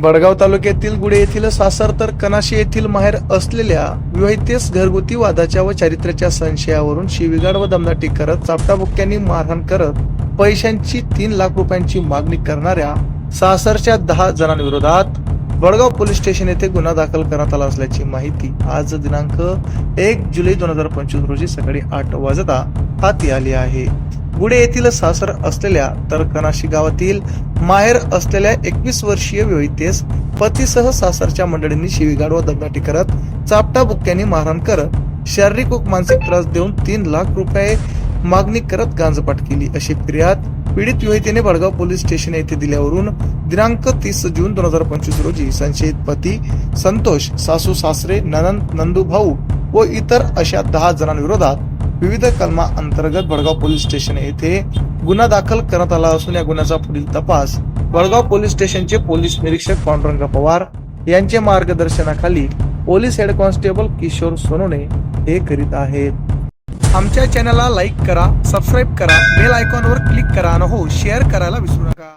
बडगाव तालुक्यातील गुडे येथील सासर तर कनाशी येथील माहेर असलेल्या विवाहितेस घरगुती वादाच्या व चारित्र्याच्या संशयावरून शिवीगाड व दमदाटी करत चापटाबुक्क्यांनी मारहाण करत पैशांची तीन लाख रुपयांची मागणी करणाऱ्या सासरच्या दहा जणांविरोधात बडगाव पोलीस स्टेशन येथे गुन्हा दाखल करण्यात आला असल्याची माहिती आज दिनांक एक जुलै दोन हजार पंचवीस रोजी सकाळी आठ वाजता हाती आली आहे. गुडे येथील सासर असलेल्या तर कनाशी गावातील माहेर असलेल्या एकवीस वर्षीय विवाहितेस पतीसह सासरच्या मंडळींनी शिवीगाड व दमदाटी करत चापटा बुक्क्यांनी मारहाण करत शारीरिक व मानसिक त्रास देऊन तीन लाख रुपये मागणी करत गांजपाट केली. अशी फिर्याद पीडित विवाहितेने बडगाव पोलीस स्टेशन येथे दिल्यावरून दिनांक तीस जून दोन हजार पंचवीस रोजी संशयित पती संतोष सासू सासरे ननंद नंदू भाऊ व इतर अशा दहा जणांविरोधात विविध कलमा अंतर्गत बडगाव पोलीस स्टेशन येथे गुन्हा दाखल करण्यात आला असून या गुन्ह्याचा पुढील तपास बडगाव पोलीस स्टेशनचे पोलीस निरीक्षक पांडुरंग पवार यांच्या मार्गदर्शनाखाली police head constable Kishor Sonone हे करीत आहेत. आमच्या चॅनलला लाईक करा सबस्क्राईब करा बेल आयकॉनवर क्लिक करा आणि हो शेअर करायला विसरू नका.